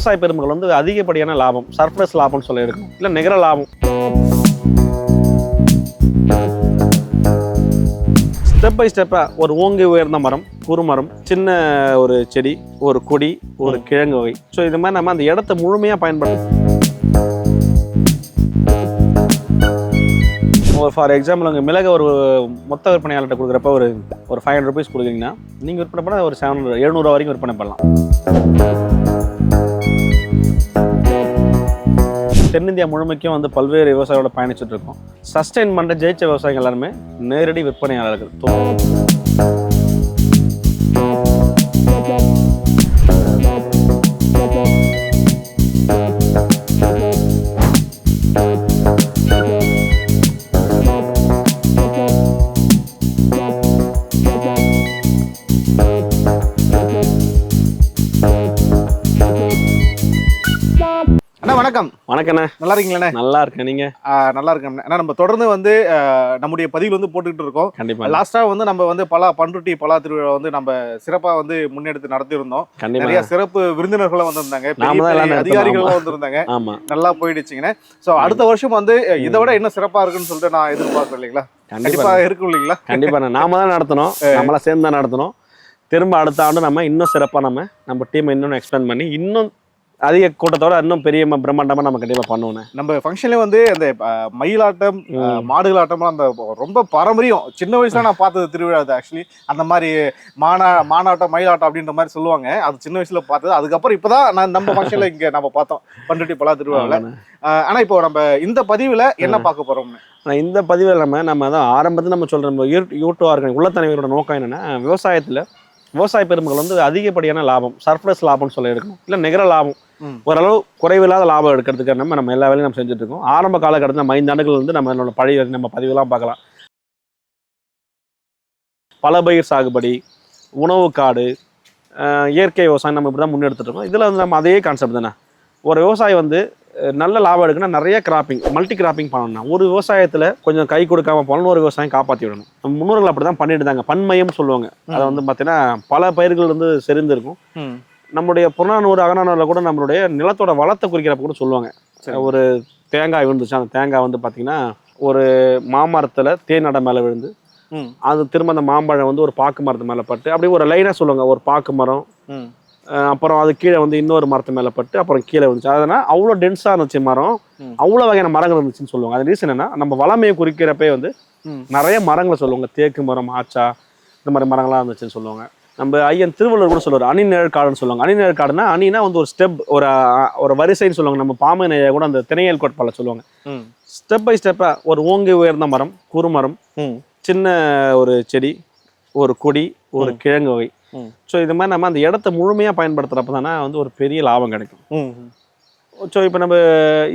விவசாய பெருமக்கள் வந்து அதிகப்படியான லாபம் சர்ப்ளஸ் லாபம்னு சொல்லி எடுக்கணும் இல்லை நிகர லாபம். ஸ்டெப் பை ஸ்டெப்பாக ஒரு ஓங்கி உயர்ந்த மரம் குறுமரம் சின்ன ஒரு செடி ஒரு கொடி ஒரு கிழங்கு வகை. ஸோ இது மாதிரி நம்ம அந்த இடத்த முழுமையாக பயன்படுத்தணும் ஒரு ஃபார் எக்ஸாம்பிள் உங்கள் மிளகு ஒரு மொத்த விற்பனையாளர்கிட்ட கொடுக்குறப்ப ஒரு ஒரு ஃபைவ் ஹண்ட்ரட் ருபீஸ் கொடுக்குறீங்கன்னா நீங்கள் விற்பனை பண்ணால் ஒரு செவன் ஹண்ட்ரட் எழுநூறுவா வரைக்கும் விற்பனை பண்ணலாம். தென்னிந்தியா முழுமைக்கும் வந்து பல்வேறு விவசாயிகளோட பயணிச்சுட்டு இருக்கோம். சஸ்டைன் பண்ணுற ஜெயிச்ச விவசாயிகள் எல்லாருமே நேரடி விற்பனையாளர்கள். வணக்கம். வணக்கண்ணே. நல்லா இருக்கீங்களா நல்லா இருக்கேன் நீங்க? நல்லா இருக்கேன் அண்ணா நம்ம தொடர்ந்து வந்து நம்முடைய பதிவில் வந்து போட்டுக்கிட்டு இருக்கோம். கண்டிப்பா. லாஸ்டா வந்து நம்ம வந்து பலா பண்ருட்டி பலா திருவிழா வந்து நம்ம சிறப்பா வந்து முன்னெடுத்து நடத்தியிருந்தோம். நிறைய சிறப்பு விருந்தினர்களும் வந்திருந்தாங்க. அதிகாரிகளும் வந்திருந்தாங்க. ஆமா. நல்லா போயிடுச்சுங்கண்ணே. சோ அடுத்த வருஷம் வந்து இதை விட இன்னும் சிறப்பா இருக்குன்னு சொல்லிட்டு நான் எதிர்பார்க்கறேன் இல்லைங்களா? கண்டிப்பா. இருக்கும் இல்லைங்களா? கண்டிப்பா நாம தான் நடத்தணும் நம்மளாம் சேர்ந்து தான் நடத்தணும் திரும்ப அடுத்த ஆண்டு நம்ம இன்னும் சிறப்பாக நம்ம நம்ம டீமை இன்னும் எக்ஸ்பேண்ட் பண்ணி இன்னும் அதிக கூட்டத்தோட இன்னும் பெரிய ம- பிரம்மாண்டமா நம்ம கண்டிப்பா பண்ணுவோம் நம்ம ஃபங்க்ஷன்ல வந்து அந்த மயிலாட்டம் ஆ, மாடுகளாட்டம் அந்த ரொம்ப பாரம்பரியம். சின்ன வயசுல நான் பார்த்தது திருவிழா அது ஆக்சுவலி அந்த மாதிரி மானா மானாட்டம் மயிலாட்டம் அப்படின்ற மாதிரி சொல்லுவாங்க. அது சின்ன வயசுல பார்த்தது. அதுக்கப்புறம் இப்பதான் நான் நம்ம ஃபங்க்ஷன்ல இங்க நம்ம பார்த்தோம். பண்ருட்டி பலா திருவிழாவில். ஆனா இப்போ நம்ம இந்த பதிவுல என்ன பார்க்க ஆனால் இந்த பதிவில் நம்ம நம்ம தான் ஆரம்பத்தில் நம்ம சொல்கிற நம்ம யூ யூடியூப் ஆர்கனை உள்ளத்தனைவரோட நோக்கம் என்னென்னா விவசாயத்தில் விவசாய பெருமக்கள் வந்து அதிகப்படியான லாபம் சர்ப்ளஸ் லாபம்னு சொல்லி எடுக்கணும். இல்லை நிகர லாபம். ஓரளவு குறைவில்லாத லாபம் எடுக்கிறதுக்கு நம்ம நம்ம எல்லா வேலையும் நம்ம செஞ்சுட்டு இருக்கோம். ஆரம்ப காலகட்டத்தில் நம்ம ஐந்து ஆண்டுகள் வந்து நம்ம என்னோட பழைய நம்ம பதிவுலாம் பார்க்கலாம். பல பயிர் சாகுபடி உணவு காடு இயற்கை விவசாயம் நம்ம இப்படி தான் முன்னெடுத்துட்டு இருக்கோம். இதில் வந்து நம்ம அதே கான்செப்ட் தானே. ஒரு விவசாயி வந்து நல்ல லாபம் எடுக்கணும்னா நிறைய கிராப்பிங் மல்டி கிராப்பிங் பண்ணணும் ஒரு விவசாயத்தில் கொஞ்சம் கை கொடுக்காம பதினோரு விவசாயம் காப்பாற்றி விடணும். நம்ம முன்னோர்கள் அப்படி தான் பண்ணிட்டு இருந்தாங்க. பன்மயம் சொல்லுவாங்க. அதை வந்து பார்த்தீங்கன்னா பல பயிர்கள் வந்து செறிந்திருக்கும். நம்மளுடைய புறநானூறு அகநானூரில் கூட நம்மளுடைய நிலத்தோட வளத்தை குறிக்கிறப்ப கூட சொல்லுவாங்க. ஒரு தேங்காய் விழுந்துச்சு. அந்த தேங்காய் வந்து பார்த்தீங்கன்னா ஒரு மாமரத்தில் தேனடை மேலே விழுந்து அது திரும்ப அந்த மாம்பழம் வந்து ஒரு பாக்கு மரத்து மேலே பட்டு அப்படியே ஒரு லைனாக சொல்லுவாங்க. ஒரு பாக்கு மரம். அப்புறம் அது கீழே வந்து இன்னொரு மரத்து மேலே பட்டு அப்புறம் கீழே வந்துச்சு அதனால் அவ்வளோ டென்ஸாக இருந்துச்சு மரம். அவ்வளோ வகையான மரங்கள் இருந்துச்சுன்னு சொல்லுவாங்க. அது ரீசன் என்ன நம்ம வளமையை குறிக்கிறப்பே வந்து. நிறைய மரங்களை சொல்லுவாங்க. தேக்கு மரம் ஆச்சா இந்த மாதிரி மரங்கள்லாம் இருந்துச்சுன்னு சொல்லுவாங்க. நம்ம ஐயன் திருவள்ளுவர் கூட சொல்லுவார். அணி நிழற்காடுன்னு சொல்லுவாங்க. அணி நிழற்காடுனா அணினா வந்து ஒரு ஸ்டெப் ஒரு ஒரு வரிசைன்னு சொல்லுவாங்க. நம்ம பாம்பு நெய்ய கூட அந்த திணையல் கோட்பால சொல்லுவாங்க. ஸ்டெப் பை ஸ்டெப்பாக ஒரு ஓங்கி உயர்ந்த மரம் குறுமரம் சின்ன ஒரு செடி ஒரு கொடி ஒரு கிழங்கு வகை. ஸோ இது மாதிரி நம்ம அந்த இடத்த முழுமையாக பயன்படுத்துகிறப்ப தானே வந்து ஒரு பெரிய லாபம் கிடைக்கும். ஸோ இப்போ நம்ம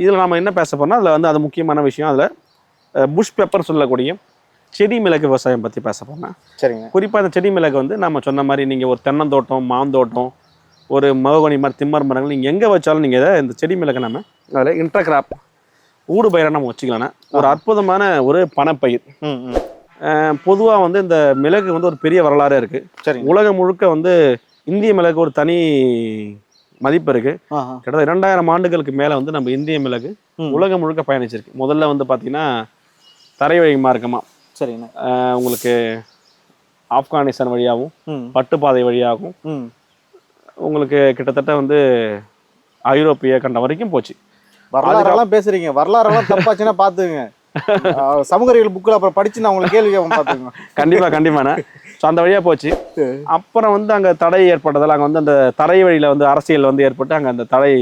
இதில் நம்ம என்ன பேச போறோம்னா அதில் வந்து அது முக்கியமான விஷயம். அதில் புஷ் பெப்பர் சொல்லக்கூடிய செடி மிளகு விவசாயம் பற்றி பேச போறோம்னா சரிங்க. குறிப்பாக அந்த செடி மிளகு வந்து நம்ம சொன்ன மாதிரி நீங்கள் ஒரு தென்னந்தோட்டம் மாந்தோட்டம் ஒரு மகோகனி மாதிரி திம்மர் மரங்கள் நீங்கள் எங்கே வச்சாலும் நீங்கள் இதை இந்த செடி மிளகை நம்ம அதில் இன்டர்கிராப் ஊடு பயிரை நம்ம வச்சுக்கலாம்னா ஒரு அற்புதமான ஒரு பணப்பயிர். பொதுவாக வந்து இந்த மிளகு வந்து ஒரு பெரிய வரலாறே இருக்குது சரிங்க. உலகம் முழுக்க வந்து இந்திய மிளகு ஒரு தனி மதிப்பு இருக்கு. கிட்டத்தட்ட இரண்டாயிரம் ஆண்டுகளுக்கு மேலே வந்து நம்ம இந்திய மிளகு. உலகம் முழுக்க பயணிச்சிருக்கு. முதல்ல வந்து பார்த்தீங்கன்னா தரை வழி மார்க்கமாக சரிங்கண்ணா உங்களுக்கு ஆப்கானிஸ்தான் வழியாகவும் பட்டுப்பாதை வழியாகவும் உங்களுக்கு கிட்டத்தட்ட வந்து ஐரோப்பிய கண்டம் வரைக்கும் போச்சு. வரலாறெல்லாம் பேசுறீங்க. வரலாறெல்லாம் தப்பாச்சுன்னா பாத்துங்க அஹ் சமூகறிவியல் புக்கில் அப்புறம் படிச்சு நான் உங்களுக்கு கேள்வி கேட்பேன் பாத்துங்க கண்டிப்பாக கண்டிப்பாண்ணே. ஸோ அந்த வழியாக போச்சு. அப்புறம் வந்து அங்கே தடை ஏற்பட்டதால் அங்கே வந்து அந்த தரை வழியில் வந்து அரசியல் வந்து ஏற்பட்டு அங்கே அந்த தடை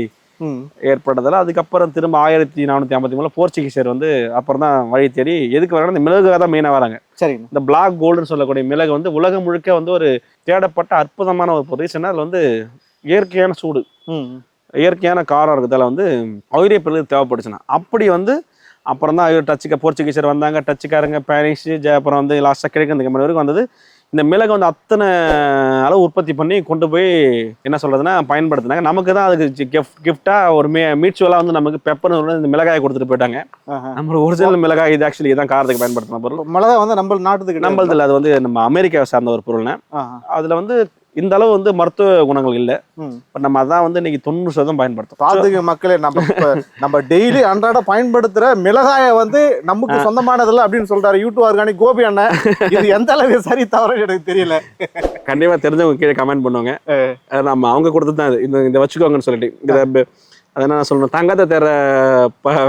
ஏற்பட்டதால் அதுக்கப்புறம் திரும்ப ஆயிரத்தி நானூற்றி ஐம்பத்தி மூணில் போர்ச்சுகீசியர் வந்து அப்புறம் தான் வழி தேடி எதுக்கு வராங்க இந்த மிளகுக்காக தான் மெயினாக வராங்க. சரிங்கண்ணா இந்த பிளாக் கோல்டுன்னு சொல்லக்கூடிய மிளகு வந்து உலகம் முழுக்க வந்து ஒரு தேடப்பட்ட அற்புதமான ஒரு பொசிஷன் அதில் வந்து இயற்கையான சூடு இயற்கையான காரம் இருக்கிறதால வந்து ஐரிய பிறகு தேவைப்படுச்சுன்னா அப்படி வந்து அப்புறம் தான் டச்சுக்க போர்ச்சுகீசர் வந்தாங்க டச்சுக்காரங்க ஜ- அப்புறம் வந்து லாஸ்ட்டாக கிழக்கு மாதிரி வரைக்கும் வந்தது. இந்த மிளகு வந்து அத்தனை அளவு உற்பத்தி பண்ணி கொண்டு போய் என்ன சொல்றதுன்னா பயன்படுத்தினாங்க. நமக்கு தான் அதுக்கு கிஃப்ட் கிஃப்டாக ஒரு மே மீச்சுவலாக வந்து நமக்கு பெப்பர்னு சொல்லி இந்த மிளகாயை கொடுத்துட்டு போயிட்டாங்க. ஆஹா. நம்ம ஒரிஜினல் மிளகாய் இது ஆக்சுவலி இதான் காரத்துக்கு பயன்படுத்தின பொருள். மிளகா வந்து நம்ம நாட்டுக்கு நம்மளதுல அது வந்து நம்ம அமெரிக்காவை சார்ந்த ஒரு பொருள்னே. அதில் வந்து இந்த அளவு வந்து மருத்துவ குணங்கள் இல்லை. நம்ம அதான் வந்து இன்னைக்கு தொண்ணூறு சதவீதம் பயன்படுத்தும் பாத்துக்க மக்களே நம்ம நம்ம டெய்லி அன்றாட பயன்படுத்துற மிளகாய வந்து நமக்கு சொந்தமானதில்ல அப்படின்னு சொல்றாரு யூடியூப் ஆர்கானிக் கோபி அண்ணன். இது எந்த அளவுக்கு சரி தவறு எனக்கு தெரியல. கண்டிப்பா தெரிஞ்சவங்க கீழே கமெண்ட் பண்ணுவாங்க. நம்ம அவங்க கொடுத்தது தான் இது. இந்த இந்த வச்சுக்கோங்கன்னு சொல்லிட்டு. இந்த ப- அது என்ன சொல்லணும் தங்கத்தை தேர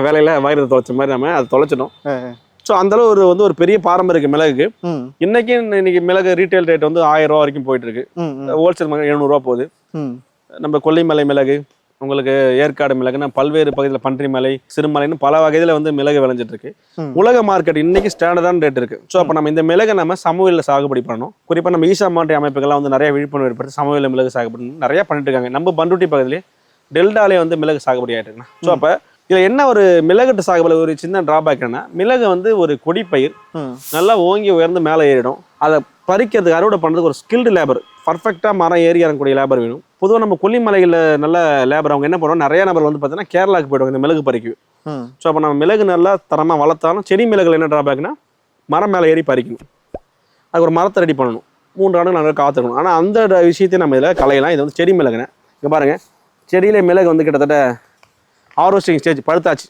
வேலையில வயிறு தொலைச்ச மாதிரி நம்ம அதை தொலைச்சிட்டோம். ஸோ அந்த அளவு ஒரு வந்து ஒரு பெரிய பாரம்பரிய மிளகுக்கு. ம், இன்னைக்கு இன்னைக்கு மிளகு ரீட்டைல் ரேட் வந்து ஆயிரம் ரூபா வரைக்கும் போயிட்டு இருக்கு ஹோல்சேல் எழுநூறுவா போகுது. நம்ம கொல்லிமலை மிளகு உங்களுக்கு ஏற்காடு மிளகுன்னா பல்வேறு பகுதியில் பன்றிமலை சிறுமலைன்னு பல வகையில் வந்து மிளகு விளைஞ்சிட்டு இருக்கு. உலக மார்க்கெட் இன்னைக்கு ஸ்டாண்டர்டான ரேட் இருக்கு. ஸோ அப்போ நம்ம இந்த மிளகை நம்ம சமூகத்தில் சாகுபடி பண்ணணும். குறிப்பாக நம்ம ஈசா மாற்றி அமைப்புகள்லாம் வந்து நிறைய விழிப்புணர்வு ஏற்படுத்தி சமூகத்தில் மிளகு சாகுபடி நிறைய பண்ணிட்டு இருக்காங்க. நம்ம பண்ருட்டி பகுதியிலே டெல்டாலே வந்து மிளகு சாகுபடி ஆயிட்டு இருக்குண்ணா ஸோ அப்போ இதில் என்ன ஒரு மிளகட்டு சாகுபடி ஒரு சின்ன டிராபேக் என்ன மிளகு வந்து ஒரு கொடிப்பயிர். நல்லா ஓங்கி உயர்ந்து மேலே ஏறிடும். அதை பறிக்கிறதுக்கு அறுவடை பண்ணுறதுக்கு ஒரு ஸ்கில்டு லேபர் பர்ஃபெக்டாக மரம் ஏறி இறங்கக்கூடிய லேபர் வேணும். பொதுவாக நம்ம கொல்லிமலையில் நல்ல லேபர் அவங்க என்ன பண்ணுவோம் நிறைய நபர் வந்து பார்த்தீங்கன்னா கேரளாவுக்கு போயிடுவாங்க இந்த மிளகு பறிக்கு. ஸோ அப்போ நம்ம மிளகு நல்லா தரமாக வளர்த்தாலும் செடி மிளகுல என்ன டிராபேக்னா மரம் மேலே ஏறி பறிக்கணும். அதுக்கு ஒரு மரத்தை ரெடி பண்ணணும். மூன்று ஆண்டுகள் நல்லா காத்துக்கணும் ஆனால் அந்த ட- விஷயத்தை நம்ம இதில் கலையலாம் இது வந்து செடி மிளகுனே இங்கே பாருங்கள் செடியிலே மிளகு வந்து கிட்டத்தட்ட ஹார்வெஸ்டிங் ஸ்டேஜ் பழுத்தாச்சு.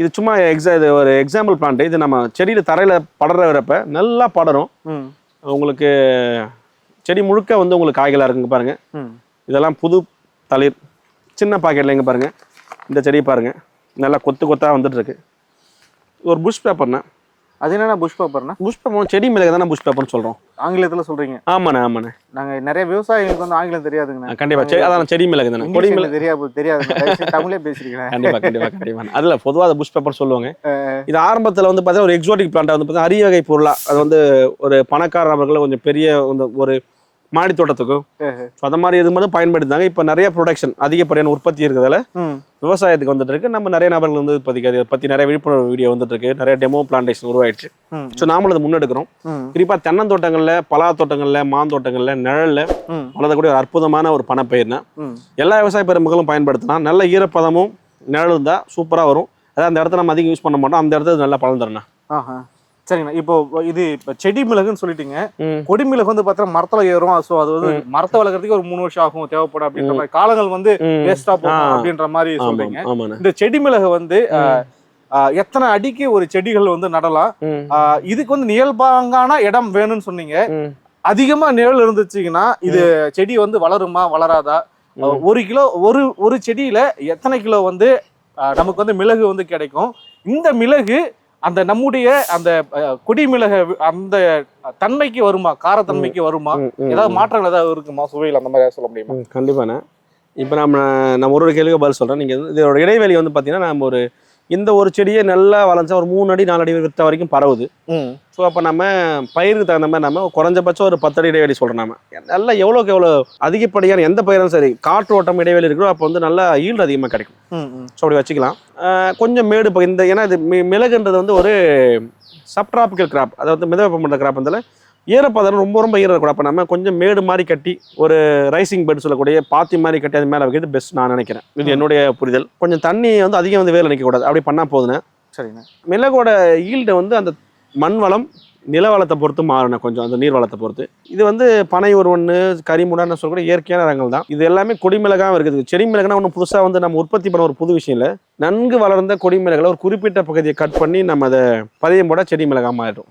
இது சும்மா எக்ஸா இது ஒரு எக்ஸாம்பிள் பிளான்ட் இது நம்ம செடியில் தரையில் படற வரப்ப நல்லா படரும். உங்களுக்கு செடி முழுக்க வந்து உங்களுக்கு காய்களாக இருக்குங்க பாருங்க. ம். இதெல்லாம் புது தளிர் சின்ன பாக்கெட்டில் இங்கே பாருங்க. இந்த செடியை பாருங்க. நல்லா கொத்து கொத்தா வந்துட்டு இருக்கு ஒரு புஷ் பேப்பர்னா அது என்னன்னா புஷ் பேப்பர்னா? புஷ் பேப்பர் செடி மிளகு தானே புஷ் பேப்பர்னு சொல்கிறோம் ஆங்கிலத்துல சொல்றீங்க. ஆமாண்ணே ஆமாண்ணே. நாங்க நிறைய விவசாயிகளுக்கு வந்து ஆங்கிலம் தெரியாதுங்கண்ணா. கண்டிப்பாக செடி அதான் செடி மிளகு தானே. கொடி மிளகு தெரியாது தெரியாது தமிழே பேசிருக்கேன் கண்டிப்பா கண்டிப்பா கண்டிப்பா. அதுல பொதுவா அதை புஷ் பேப்பர் சொல்லுவாங்க. இது ஆரம்பத்துல வந்து பார்த்தீங்கன்னா ஒரு எக்ஸோட்டிக் பிளான்ட் வந்து பார்த்தீங்கன்னா அரிய வகை பொருளா அது வந்து ஒரு பணக்கார நபர்கள் கொஞ்சம் பெரிய ஒரு மாடி தோட்டத்துக்கும் அந்த மாதிரி இது மட்டும் பயன்படுத்தாங்க இப்போ நிறைய ப்ரொடக்ஷன் அதிகப்படியான உற்பத்தி இருக்கிறதால விவசாயத்துக்கு வந்துட்டு இருக்கு நம்ம நிறைய நபர்கள் வந்து இப்போதைக்கு அதை பத்தி நிறைய விழிப்புணர்வு வீடியோ வந்துட்டு இருக்கு நிறைய டெமோ பிளான்டேஷன் உருவாயிடுச்சு. ஸோ நாமளும் அதை முன்னெடுக்கிறோம். குறிப்பா தென்னந்தோட்டங்கள்ல பலா தோட்டங்கள்ல மாந்தோட்டங்கள்ல நிழல்ல வளர்த்தக்கூடிய ஒரு அற்புதமான ஒரு பணப்பயிர்னா. எல்லா விவசாய பெருமக்களும் பயன்படுத்தலாம் நல்ல ஈரப்பதமும் நிழலும் இருந்தால் சூப்பராக வரும். அதாவது அந்த இடத்த நம்ம அதிகம் யூஸ் பண்ண மாட்டோம். அந்த இடத்துல நல்லா பலன் தரணும். சரிங்கண்ணா. இப்போ இது இப்போ செடி மிளகுன்னு சொல்லிட்டீங்க. கொடி மிளகு வந்து பார்த்தா மரத்துல ஏறும். ஸோ அது வந்து மரத்தை வளர்க்கறதுக்கு ஒரு மூணு வருஷம் ஆகும் தேவைப்படும் அப்படின்ற மாதிரி. காலங்கள் வந்து. வேஸ்டா போகும். அப்படின்ற மாதிரி சொல்றீங்க. இந்த செடி மிளகு வந்து எத்தனை அடிக்கு ஒரு செடிகள் வந்து நடலாம்? இதுக்கு வந்து நியல்பாங்கான இடம் வேணும்னு சொன்னீங்க. அதிகமா நிழல் இருந்துச்சுங்கன்னா இது செடி வந்து வளருமா வளராதா. ஒரு கிலோ ஒரு ஒரு செடியில எத்தனை கிலோ வந்து நமக்கு வந்து மிளகு வந்து கிடைக்கும்? இந்த மிளகு அந்த நம்முடைய அந்த ஆஹ், கொடி மிளகு அந்த தன்மைக்கு வருமா? காரத்தன்மைக்கு வருமா? ஏதாவது. மாற்றங்கள் ஏதாவது இருக்குமா? சுவையில் அந்த மாதிரி ஏதாவது சொல்ல முடியுமா? கண்டிப்பாண்ணே இப்போ நம்ம நம்ம ஒரு ஒரு கேள்விக்கு பதில் சொல்கிறேன் நீங்கள் இதோட இடைவெளி வந்து பார்த்தீங்கன்னா நம்ம ஒரு இந்த ஒரு செடியே நல்லா வளைஞ்சா ஒரு மூணு அடி நாலு அடி வித்த வரைக்கும் பரவுது. ஸோ அப்போ நம்ம பயிருக்கு தகுந்த மாதிரி நம்ம குறைஞ்சபட்சம் ஒரு பத்து அடி இடைவெளி சொல்கிறோம் நம்ம நல்லா எவ்வளோக்கு எவ்வளோ அதிகப்படியான எந்த பயிரும் சரி காற்று ஓட்டம் இடைவெளி இருக்கிறோ அப்போ வந்து நல்லா ஈல்டு அதிகமாக கிடைக்கும். ஸோ அப்படி வச்சுக்கலாம். கொஞ்சம் மேடு இப்போ இந்த ஏன்னா இது மி- மிளகுன்றது வந்து ஒரு சப்ட்ராபிக்கல் கிராப் அதாவது மிதவெப்பமண்ட கிராப் இருந்தால ஈரப்பதம் ரொம்ப ரொம்ப ஈரம் கூட அப்போ நம்ம கொஞ்சம் மேடு மாதிரி கட்டி ஒரு ரைசிங் பெட் சொல்லக்கூடிய பாத்தி மாதிரி கட்டி அது மேலே வைக்கிறது பெஸ்ட் நான் நினைக்கிறேன். இது என்னுடைய புரிதல். கொஞ்சம் தண்ணி வந்து அதிகம் வந்து வேலை நிற்கக்கூடாது அப்படி பண்ணால் போதுண்ணே சரிங்க மிளகோட ஈல்டு வந்து அந்த மண் வளம் நில வளத்தை பொறுத்து மாறணும் கொஞ்சம் அந்த நீர் வளத்தை பொறுத்து. இது வந்து பனை ஒன்று கரிமுடான்னு சொல்லக்கூடிய இயற்கையான ரகங்கள் தான். இது எல்லாமே கொடிமிளகாவும் இருக்குது. செடி மிளகுனா ஒன்றும் புதுசாக வந்து நம்ம உற்பத்தி பண்ண ஒரு புது விஷயம் இல்லை. நன்கு வளர்ந்த கொடி மிளகுல ஒரு குறிப்பிட்ட பகுதியை கட் பண்ணி நம்ம அதை பதியம் போட செடி மிளகா மாறிடும்.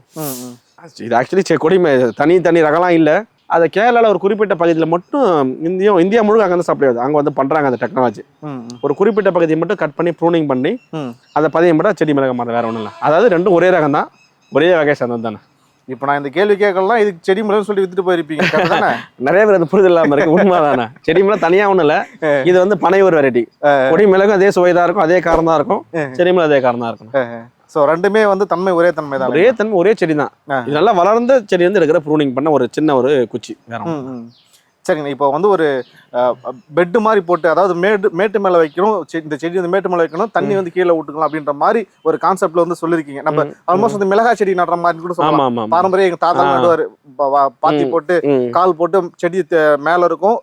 இது ஆக்சுவலி கொடி மி- தனி தனி ரகம்லாம் இல்லை. அதை கேரளாவில் ஒரு குறிப்பிட்ட பகுதியில் மட்டும் இந்தியா இந்தியா முழுக்க அங்கே வந்து சப்ளை ஆகுது அங்கே வந்து பண்ணுறாங்க அந்த டெக்னாலஜி. ஒரு குறிப்பிட்ட பகுதியை மட்டும் கட் பண்ணி ப்ரூனிங் பண்ணி. அதை பதியம் போட செடி மிளகா மாறும் வேற ஒன்றும் இல்லை அதாவது ரெண்டும் ஒரே ரகம் தான். ஒரே வகை சேர்ந்தது தானே இப்போ நான் இந்த கேள்வி கேட்கலாம் இதுக்கு செடி மிளகுன்னு சொல்லி வித்துட்டு போயிருப்பீங்க. தானே? நிறைய பேர் அது புரிதல் இல்லாமல் இருக்கு. உண்மைதானே செடி மிளகு தனியாக ஒன்றும் இல்லை. இது வந்து பனை ஒரு வெரைட்டி கொடி மிளகும் அதே சுவை தான் இருக்கும். அதே காரம் தான் இருக்கும். செடி மிளகு அதே காரம் தான் இருக்கும். ஸோ ரெண்டுமே வந்து தன்மை ஒரே தன்மை தான் ஒரே தன்மை ஒரே செடி தான். இது நல்லா வளர்ந்த செடி வந்து எடுக்கிற ப்ரூனிங் பண்ண ஒரு சின்ன ஒரு குச்சி வேற. சரிங்க இப்போ வந்து ஒரு பெட்டு மாதிரி போட்டு அதாவது மேடு மேட்டு மேலே வைக்கணும் இந்த செடி வந்து மேட்டு மேலே வைக்கணும் தண்ணி வந்து கீழே விட்டுக்கலாம் அப்படின்ற மாதிரி ஒரு கான்செப்ட்ல வந்து சொல்லியிருக்கீங்க நம்ம ஆல்மோஸ்ட் அந்த மிளகாய் செடி நடுற மாதிரி கூட சொல்லலாம் பாரம்பரிய எங்க தாத்தா. நடுவாரு பாத்தி. போட்டு. கால் போட்டு செடி மேல இருக்கும்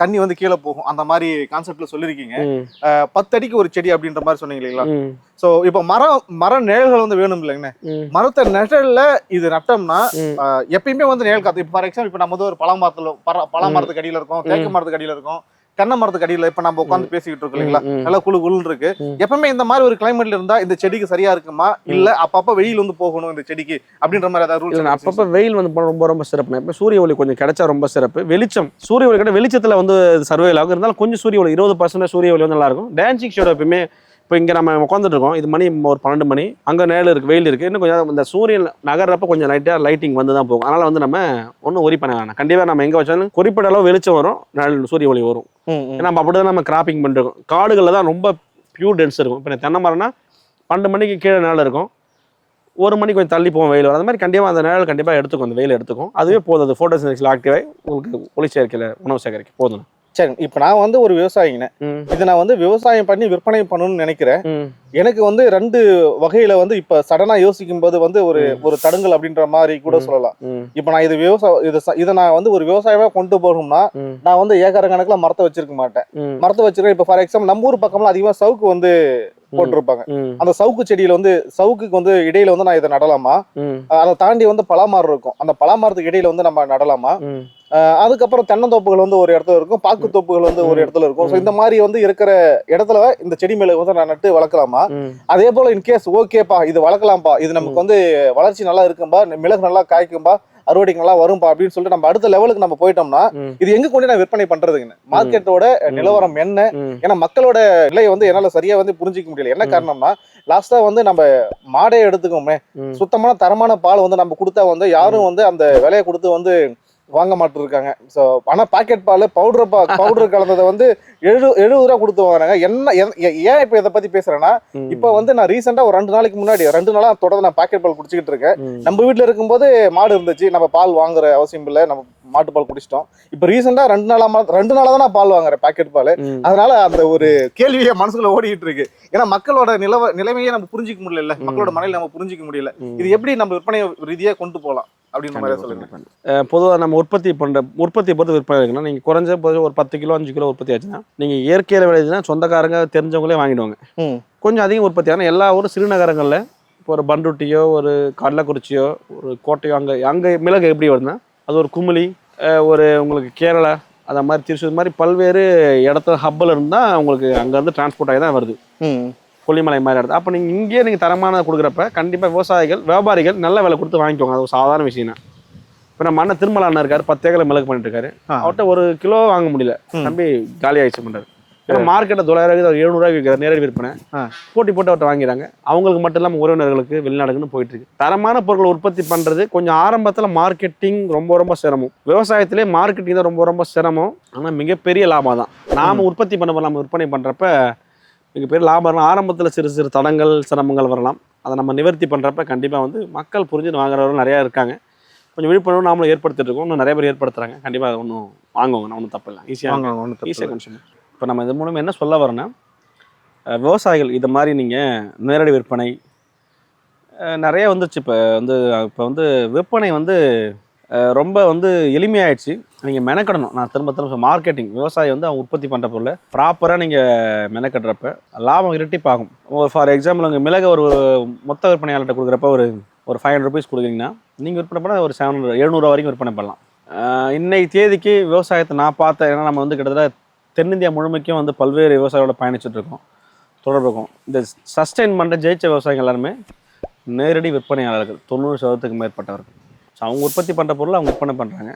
தண்ணி வந்து கீழே போகும். அந்த மாதிரி கான்செப்ட்ல சொல்லியிருக்கீங்க ம், அஹ், பத்து அடிக்கு ஒரு செடி அப்படின்ற மாதிரி சொன்னீங்க இல்லைங்களா? ஸோ இப்போ மரம் மர நிழல்கள் வந்து வேணும் இல்லைங்கண்ணே. மரத்தை நிழல்ல இது நட்டோம்னா எப்பயுமே வந்து நிழல் காத்து. இப்போ ஃபார் எக்ஸாம்பிள் இப்போ நம்ம வந்து ஒரு பழ மரத்துல பர பழ மரத்துக்கு அடியில இருக்கோம் தேக்கு மரத்துக்கு அடியில இருக்கோம். தென்னை மரத்துக்கு அடியில இப்போ நம்ம உட்காந்து பேசிக்கிட்டு இருக்கோம் இல்லைங்களா. நல்லா குழு குழுன்னு இருக்கு. எப்பவுமே இந்த மாதிரி ஒரு கிளைமேட்ல இருந்தா இந்த செடிக்கு சரியா இருக்குமா? இல்ல அப்பப்ப வெயில் வந்து போகணும் இந்த செடிக்கு அப்படின்ற மாதிரி ஏதாவது ரூல்ஸ் அப்பப்போ வெயில் வந்து ரொம்ப ரொம்ப சிறப்பு இப்போ சூரிய ஒளி கொஞ்சம் கிடைச்சா ரொம்ப சிறப்பு. வெளிச்சம். சூரிய ஒளி கிட்ட வெளிச்சத்தில் வந்து சர்வேல் ஆகும். இருந்தாலும் கொஞ்சம் சூரிய ஒளி இருபது பர்சன்ட் சூரிய ஒளி வந்து நல்லா இருக்கும். டான்சிங் ஷேடோ எப்பயுமே இப்போ இங்கே நம்ம உட்காந்துட்டு இருக்கோம் இது மணி ஒரு பன்னெண்டு மணி. அங்கே நேரில் இருக்குது வெயில் இருக்குது இன்னும் கொஞ்சம் இந்த சூரியன் நகர்றப்ப கொஞ்சம் லைட்டாக லைட்டிங் வந்து தான் போகும். அதனால் வந்து நம்ம ஒன்றும் ஒரி பண்ண வேணாம். கண்டிப்பாக நம்ம எங்கே வச்சாலும் குறிப்பிட்ட அளவு வெளிச்சம் வரும் நிழல் சூரிய ஒளி வரும். நம்ம அப்படி தான் நம்ம கிராப்பிங் பண்ணிருக்கோம் காடுகளில் தான் ரொம்ப பியூர் டென்ஸ் இருக்கும். இப்போ தென்னை மரம்னா பன்னெண்டு மணிக்கு கீழே நிழல் இருக்கும். ஒரு மணிக்கு கொஞ்சம் தள்ளி போவோம் வெயில் வரும். அந்த மாதிரி கண்டிப்பாக அந்த நிழல் கண்டிப்பாக எடுத்துக்கும் அந்த வெயில் எடுத்துக்கும். அதுவே போதும். அது ஃபோட்டோசின்ஸில் ஆக்டிவ் ஆகி உங்களுக்கு ஒளி சேர்க்கையில் உணவு சேகரிக்க போதும். சரி இப்போ நான் வந்து ஒரு விவசாயிங்க. இதை நான் வந்து விவசாயம் பண்ணி விற்பனை பண்ணணும்னு நினைக்கிறேன். எனக்கு வந்து ரெண்டு வகையில வந்து இப்ப சடனா யோசிக்கும் போது வந்து ஒரு ஒரு தடுங்கல் அப்படின்ற மாதிரி கூட. சொல்லலாம். இப்ப நான் இது விவசாய இது இதை நான் வந்து ஒரு விவசாயமா கொண்டு போகணும்னா நான் வந்து ஏக்கர் கணக்குல மரத்தை வச்சிருக்க மாட்டேன். மரத்தை வச்சிருக்கேன். இப்ப ஃபார் எக்ஸாம்பிள் நம்ம ஊர் பக்கம்லாம் அதிகமா சவுக்கு வந்து போட்டிருப்பாங்க. அந்த சவுக்கு செடியில வந்து சவுக்குக்கு வந்து இடையில வந்து நான் இதை நடலாமா? அதை தாண்டி வந்து பலாமரம் இருக்கும். அந்த பலாமரத்துக்கு இடையில வந்து நம்ம நடலாமா? அதுக்கப்புறம் தென்னந்தோப்புகள் வந்து ஒரு இடத்துல இருக்கும். பாக்கு தோப்புகள் வந்து ஒரு இடத்துல இருக்கும். ஸோ இந்த மாதிரி வந்து இருக்கிற இடத்துல இந்த செடி மேல வந்து நான் நட்டு வளர்க்கலாமா? அதே போல இன்கேஸ் ஓகேப்பா இது வளர்க்கலாம்ப்பா இது நமக்கு வந்து வளர்ச்சி நல்லா இருக்கும்பா மிளகு நல்லா காய்க்கும்பா. அறுவடைக்கு நல்லா வரும்பா அப்படின்னு சொல்லிட்டு நம்ம அடுத்த லெவலுக்கு நம்ம போயிட்டோம்னா. இது எங்க கொண்டு நான் விற்பனை பண்றதுங்க மார்க்கெட்டோட நிலவரம் என்ன? ஏன்னா மக்களோட நிலையை வந்து என்னால சரியா வந்து புரிஞ்சிக்க முடியல. என்ன காரணம்னா லாஸ்டா வந்து நம்ம மாடே எடுத்துக்கோமே. சுத்தமான தரமான பால் வந்து நம்ம கொடுத்தா வந்து யாரும் வந்து அந்த விலையை கொடுத்து வந்து வாங்க மாட்டு இருக்காங்க ஸோ ஆனா பாக்கெட் பால் பவுடர் பா பவுடர் கலந்ததை வந்து எழு எழுபது ரூபா கொடுத்து வாங்குறாங்க. என்ன ஏன் இப்போ இதை பத்தி பேசுறேன்னா ம். இப்போ வந்து நான் ரீசெண்டா ஒரு ரெண்டு நாளைக்கு முன்னாடி ரெண்டு நாளா தொடர்ந்து நான் பாக்கெட் பால் குடிச்சிக்கிட்டு இருக்கேன். நம்ம வீட்ல இருக்கும்போது மாடு இருந்துச்சு. நம்ம பால் வாங்குற அவசியம் இல்லை. நம்ம மாட்டு பால் குடிச்சிட்டோம். இப்போ ரீசெண்டா ரெண்டு நாளா மா- ரெண்டு நாளா தான் நான் பால் வாங்குறேன் பாக்கெட் பால். அதனால அந்த ஒரு கேள்வியை மனசுக்குள்ள ஓடிட்டு இருக்கு. ஏன்னா மக்களோட நிலவ நிலைமையை நம்ம புரிஞ்சிக்க முடியல மக்களோட மனநிலை நம்ம புரிஞ்சிக்க முடியல. இது எப்படி நம்ம விற்பனை ரீதியா கொண்டு போகலாம்? அப்படின்ற மாதிரி சொல்லுங்க. பொதுவாக நம்ம உற்பத்தி பண்ணுற உற்பத்தி பொறுத்து விற்பனை இருக்குன்னா நீங்கள் குறைஞ்ச போது ஒரு பத்து கிலோ அஞ்சு கிலோ உற்பத்தி ஆச்சுன்னா நீங்கள் இயற்கையில் விளையுதுன்னா சொந்தக்காரங்க தெரிஞ்சவங்களே வாங்கிடுவாங்க. கொஞ்சம் அதிகம் உற்பத்தி ஆனால் எல்லா ஊரும் சிறுநகரங்களில் இப்போ ஒரு பண்ருட்டியோ ஒரு கடலக்குறிச்சியோ ஒரு கோட்டையோ அங்கே அங்கே மிளகு எப்படி வருதுன்னா அது ஒரு குமிளி அஹ் ஒரு உங்களுக்கு கேரளா அந்த மாதிரி திருச்சூர் மாதிரி பல்வேறு இடத்துல ஹப்பில் இருந்தால் உங்களுக்கு அங்கேருந்து டிரான்ஸ்போர்ட் ஆகி தான் வருது. கொல்லிமலை மாதிரி இடத்துல. அப்போ நீங்கள் இங்கேயே நீங்கள் தரமான கொடுக்குறப்ப கண்டிப்பாக விவசாயிகள் வியாபாரிகள் நல்ல விலை கொடுத்து வாங்கிக்கோங்க. அது ஒரு சாதாரண விஷயம் தான் இப்போ நம்ம அண்ணன் திருமலா அண்ணன் இருக்காரு பத்து ஏக்கர் மிளகு பண்ணிட்டு இருக்காரு. அவர்கிட்ட ஒரு கிலோ வாங்க முடியல. தம்பி காலி ஆயிடுச்சு பண்ணுறாரு ஏன்னா மார்க்கெட்டில் தொள்ளாயிரம் எழுநூறுவாய்க்கு விற்கிற நேரடி விற்பனை. போட்டி போட்டு அவர்கிட்ட வாங்கிறாங்க அவங்களுக்கு மட்டும் இல்லாமல் உறவினர்களுக்கு வெளிநாடுக்குன்னு போயிட்டு இருக்கு. தரமான பொருட்களை உற்பத்தி பண்ணுறது கொஞ்சம் ஆரம்பத்தில் மார்க்கெட்டிங் ரொம்ப ரொம்ப சிரமம். விவசாயத்திலே மார்க்கெட்டிங் தான் ரொம்ப ரொம்ப சிரமம். ஆனால் மிகப்பெரிய லாபம் தான் நாம் உற்பத்தி பண்ண நம்ம விற்பனை பண்ணுறப்ப மிகப்பெரிய லாபம் ஆரம்பத்தில் சிறு சிறு தடங்கள் சிரமங்கள் வரலாம். அதை நம்ம நிவர்த்தி பண்ணுறப்ப கண்டிப்பாக வந்து மக்கள் புரிஞ்சு வாங்குறவர்கள் நிறையா இருக்காங்க. கொஞ்சம் விழிப்புணர்வு நாமளும் ஏற்படுத்திட்டு இருக்கோம். இன்னும் நிறைய பேர் ஏற்படுத்துறாங்க. கண்டிப்பாக அது ஒன்றும் வாங்குவாங்க ஒன்றும் தப்பு இல்லை. ஈஸியாக ஈஸியாக கன்சியூம் இப்போ நம்ம இது மூலம் என்ன சொல்ல வரோன்னா விவசாயிகள் இது மாதிரி நீங்கள் நேரடி விற்பனை நிறைய வந்துச்சு இப்போ வந்து இப்போ வந்து விற்பனை வந்து ரொம்ப வந்து எளிமையாயிடுச்சு. நீங்கள் மெனக்கடணும். நான் திரும்ப திரும்ப மார்க்கெட்டிங் விவசாயி வந்து அவங்க உற்பத்தி பண்ணுற பொருளை ப்ராப்பராக நீங்கள் மெனக்கடுறப்ப லாபம் இரட்டிப்பாகும் ஒரு ஃபார் எக்ஸாம்பிள் உங்கள் மிளகு ஒரு மொத்த விற்பனையாளர்கிட்ட கொடுக்குறப்ப ஒரு ஒரு ஃபைவ் ஹண்ட்ரட் ருபீஸ் கொடுக்குறீங்கன்னா நீங்கள் விற்பனை பண்ணால் ஒரு செவன் ஹண்ட்ரட் எழுநூறுவா வரைக்கும் விற்பனை பண்ணலாம். இன்னைக்கு தேதிக்கு விவசாயத்தை நான் பார்த்தேன் ஏன்னா நம்ம வந்து கிட்டத்தட்ட தென்னிந்தியா முழுமைக்கும் வந்து பல்வேறு விவசாயிகளோட பயணிச்சுட்ருக்கோம் தொடர்பு இருக்கும். இந்த சஸ்டைன் பண்ணுற ஜெயிச்ச விவசாயிகள் எல்லாருமே நேரடி விற்பனையாளர்கள் தொண்ணூறு சதவீதத்துக்கு மேற்பட்டவர்கள். ஸோ அவங்க உற்பத்தி பண்ணுற பொருளை அவங்க விற்பனை பண்ணுறாங்க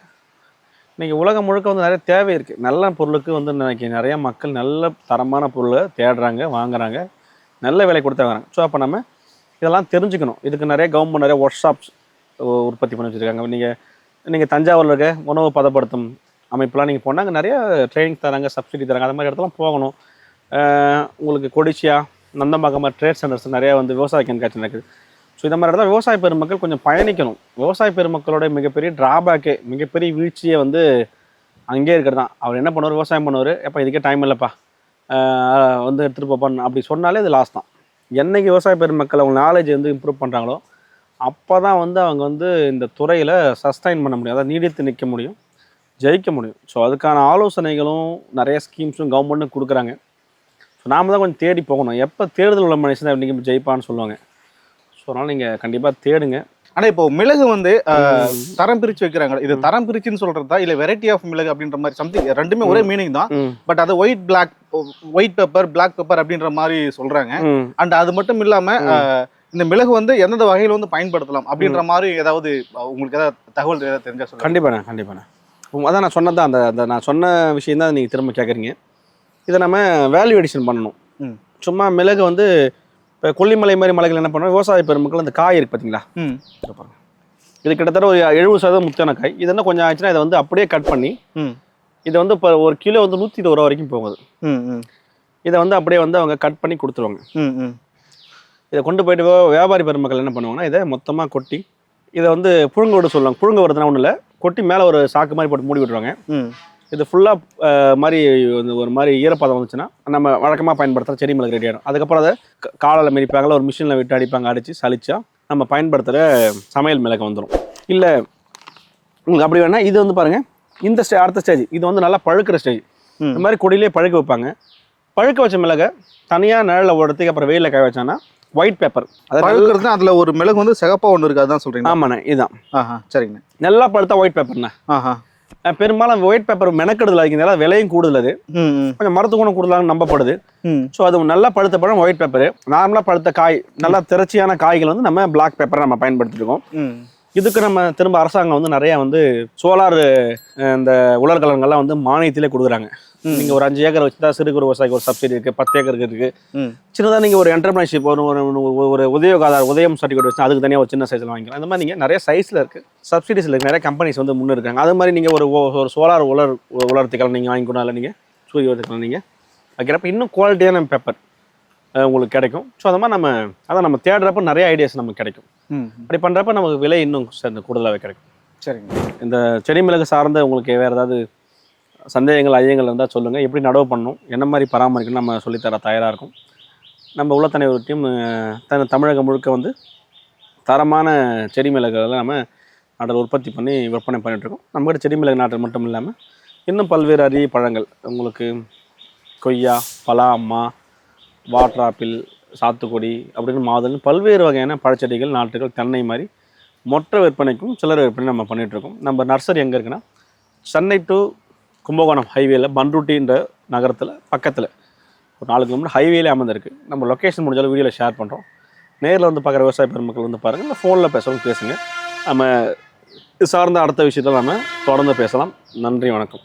இன்றைக்கி உலகம் முழுக்க வந்து நிறைய தேவை இருக்குது நல்ல பொருளுக்கு வந்து இன்னைக்கு நிறையா மக்கள் நல்ல தரமான பொருளை தேடுறாங்க வாங்குறாங்க. நல்ல விலை கொடுத்து வாங்குறாங்க ஸோ அப்போ நம்ம இதெல்லாம் தெரிஞ்சுக்கணும். இதுக்கு நிறைய கவர்மெண்ட் நிறைய ஒர்க் ஷாப்ஸ் உற்பத்தி பண்ணி வச்சுருக்காங்க. நீங்கள் நீங்கள் தஞ்சாவூரில் இருக்க உணவு பதப்படுத்தும் அமைப்பெலாம் நீங்கள் போனால் அங்கே நிறைய ட்ரைனிங் தராங்க சப்சிடி தராங்க. அந்த மாதிரி இடத்துலாம் போகணும். உங்களுக்கு கொடிச்சியா நந்தம்பாக்கம் மாதிரி ட்ரேட் சென்டர்ஸ் நிறையா வந்து விவசாய கண்காட்சி நடக்குது. ஸோ இந்த மாதிரி இடத்துல விவசாய பெருமக்கள் கொஞ்சம் பயணிக்கணும். விவசாய பெருமக்களோட மிகப்பெரிய டிராபேக்கே மிகப்பெரிய வீழ்ச்சியே வந்து அங்கேயே இருக்கிறது தான் அவர் என்ன பண்ணுவார்? விவசாயம் பண்ணுவார். எப்போ இதுக்கே டைம் இல்லைப்பா. வந்து எடுத்துகிட்டு போப்பான்னு அப்படி சொன்னாலே இது லாஸ் தான். என்னைக்கு விவசாய பெருமக்கள் அவங்க நாலேஜ் வந்து இம்ப்ரூவ் பண்ணுறாங்களோ அப்போ தான் வந்து அவங்க வந்து இந்த துறையில் சஸ்டைன் பண்ண முடியும். அதாவது நீடித்து நிற்க முடியும் ஜெயிக்க முடியும். ஸோ அதுக்கான ஆலோசனைகளும் நிறைய ஸ்கீம்ஸும் கவர்மெண்ட்டும் கொடுக்குறாங்க. ஸோ நாம தான் கொஞ்சம் தேடி போகணும். எப்போ தேர்தல் உள்ள மனுஷன் இன்றைக்கி ஜெயிப்பான்னு சொல்லுவாங்க. ஸோ அதனால் நீங்கள் கண்டிப்பாக தேடுங்க. ஆனா இப்போ மிளகு வந்து தரம் பிரிச்சு வைக்கிறாங்க. இது தரம் பிரிச்சுன்னு சொல்றதா இல்ல வெரைட்டி ஆஃப் மிளகு அப்படின்ற மாதிரி சம்திங் ரெண்டுமே ஒரே மீனிங் தான் பட் அது white black white pepper black pepper அப்படின்ற மாதிரி சொல்றாங்க. ம். அண்ட் அது மட்டும் இல்லாம அஹ், இந்த மிளகு வந்து எந்தெந்த வகையில வந்து பயன்படுத்தலாம் அப்படின்ற மாதிரி ஏதாவது உங்களுக்கு ஏதாவது தகவல் ஏதாவது தெரிஞ்சா சொல்லுங்க. கண்டிப்பாண்ணே கண்டிப்பாண்ணே. அதான் நான் சொன்னது அந்த அந்த நான் சொன்ன விஷயம் தான் நீங்கள் திரும்ப கேட்குறீங்க இதை நம்ம வேல்யூ எடிஷன் பண்ணணும். சும்மா மிளகு வந்து இப்போ கொல்லிமலை மாதிரி மலைகள் என்ன பண்ணுறோம் விவசாய பெருமக்கள் அந்த காய் இருக்கு பார்த்தீங்களா ம். இதை பாருங்க. இது கிட்டத்தட்ட ஒரு எழுபது சதவீதம் முத்தான காய். இது என்ன கொஞ்சம் ஆச்சுன்னா இதை வந்து அப்படியே கட் பண்ணி இதை வந்து இப்போ ஒரு கிலோ வந்து நூற்றி இருபது ரூபா வரைக்கும் போகுது. இதை வந்து அப்படியே வந்து அவங்க கட் பண்ணி கொடுத்துருவாங்க. ம் ம். இதை கொண்டு போயிட்டு வியாபாரி பெருமக்கள் என்ன பண்ணுவாங்கன்னா இதை மொத்தமாக கொட்டி இதை வந்து புழுங்க விட சொல்லுவாங்க. புழுங்க விடுறதுனா ஒன்றும் இல்லை. கொட்டி மேலே ஒரு சாக்கு மாதிரி போட்டு மூடி விட்டுருவாங்க. ம். இது ஃபுல்லாக மாதிரி ஒரு மாதிரி ஈரப்பதம் வந்துச்சுன்னா நம்ம வழக்கமாக பயன்படுத்துகிற செடி மிளகு ரெடி ஆகிடும் அதுக்கப்புறம் அதை காலால் மிதிப்பாங்களா ஒரு மிஷினில் விட்டு அடிப்பாங்க அடித்து சலிச்சா நம்ம பயன்படுத்துகிற சமையல் மிளகு வந்துடும் இல்லை உங்களுக்கு அப்படி வேணா இது வந்து பாருங்கள் இந்த ஸ்டே அடுத்த ஸ்டேஜ் இது வந்து நல்லா பழுக்கிற ஸ்டேஜ். இந்த மாதிரி கொடியிலே பழுக்க வைப்பாங்க. பழுக்க வச்ச மிளகை தனியாக நிழலில் ஓடுறதுக்கு அப்புறம் வெயிலில் காய வச்சாங்கன்னா ஒயிட் பேப்பர் பழுக்கிறது அதுல ஒரு மிளகு வந்து சிகப்பா ஒண்ணு இருக்கு அதான் சொல்றீங்க. ஆமாண்ணே இதுதான். ஆஹா சரிங்கண்ணே. நல்லா பழுத்தா ஒயிட் பேப்பர்ண்ணே ஆஹா. பெரும்பாலும் ஒயிட் பேப்பர் மெனக்கெடுதல் ஆகிக்கிறதால விலையும் கூடுதல் அது. கொஞ்சம் மரத்து குணம் கூடுதலாக நம்பப்படுது. ஸோ அது நல்லா பழுத்த பழம் ஒயிட் பேப்பர் நார்மலாக பழுத்த காய் நல்லா திரட்சியான காய்கள் வந்து நம்ம பிளாக் பேப்பரை நம்ம பயன்படுத்திட்டு இருக்கோம். ம். இதுக்கு நம்ம திரும்ப அரசாங்கம் வந்து நிறைய வந்து சோலார் இந்த உலர்களங்கள்லாம் வந்து மானியத்திலே கொடுக்குறாங்க. நீங்கள் ஒரு அஞ்சு ஏக்கர் வச்சுட்டா சிறு குறு விவசாயிக்கு ஒரு சப்சிடி இருக்குது பத்து ஏக்கருக்கு இருக்குது. சின்னதாக நீங்கள் ஒரு என்டர்பிரைன்ஷிப் ஒரு ஒரு உதயோகாதார் உதயம் சர்டிஃபிகேட் வச்சு அதுக்கு தனியாக ஒரு சின்ன சைஸில் வாங்கிக்கலாம். அந்த மாதிரி நீங்கள் நிறைய சைஸில் இருக்குது சப்சிடிஸில் இருக்குது நிறைய கம்பெனிஸ் வந்து முன்னே இருக்காங்க. அது மாதிரி நீங்கள் ஒரு ஒரு சோலார் உலர் உலர்த்திக்கலாம் நீங்கள் வாங்கிக்கணும் இல்லை நீங்கள் சூரிய உலர்த்திக்கலாம் நீங்கள் வைக்கிறப்ப இன்னும் குவாலிட்டியான பேப்பர் உங்களுக்கு கிடைக்கும். ஸோ அது மாதிரி நம்ம அதான் நம்ம தேடுறப்ப நிறைய ஐடியாஸ் நமக்கு கிடைக்கும். அப்படி பண்ணுறப்ப நமக்கு விலை இன்னும் சேர்ந்து கூடுதலாகவே கிடைக்கும். சரிங்க. இந்த செடி மிளகு சார்ந்த உங்களுக்கு வேறு ஏதாவது சந்தேகங்கள் ஐயங்கள் இருந்தால் சொல்லுங்கள் எப்படி நடவு பண்ணணும்? என்ன மாதிரி பராமரிக்கணும் நம்ம சொல்லித்தர தயாராக இருக்கும். நம்ம உள்ளத்தனை ஒரு டீம் தன தமிழகம் முழுக்க வந்து தரமான செடி மிளகுகளை நம்ம நாட்டில் உற்பத்தி பண்ணி விற்பனை பண்ணிகிட்ருக்கோம் நம்மகிட்ட செடி மிளகு நாட்டில் மட்டும் இல்லாமல் இன்னும் பல்வேறு அரிய பழங்கள். உங்களுக்கு கொய்யா பலா மா வாட்டர் ஆப்பிள் சாத்துக்குடி அப்படின்னு மாதுளம் பல்வேறு வகையான பழச்செடிகள் நாட்டுகள் தென்னை மாதிரி மொட்டை விற்பனைக்கும் சில்லறை விற்பனை நம்ம பண்ணிகிட்ருக்கோம் இருக்கோம் நம்ம நர்சரி எங்கே இருக்குன்னா சென்னை டு கும்பகோணம் ஹைவேல பன்ருட்டின்ற நகரத்தில் பக்கத்தில். ஒரு நாலு கிலோமீட்டர் ஹைவேலே அமர்ந்திருக்கு. நம்ம லொக்கேஷன் முடிஞ்சாலும் வீடியோவில் ஷேர் பண்ணுறோம் நேரில் வந்து பார்க்குற விவசாய பெருமக்கள் வந்து பாருங்கள் இல்லை ஃபோனில் பேசுகிறவங்க பேசுங்க. நம்ம சார்ந்த அடுத்த விஷயத்தில் நம்ம தொடர்ந்து பேசலாம். நன்றி வணக்கம்.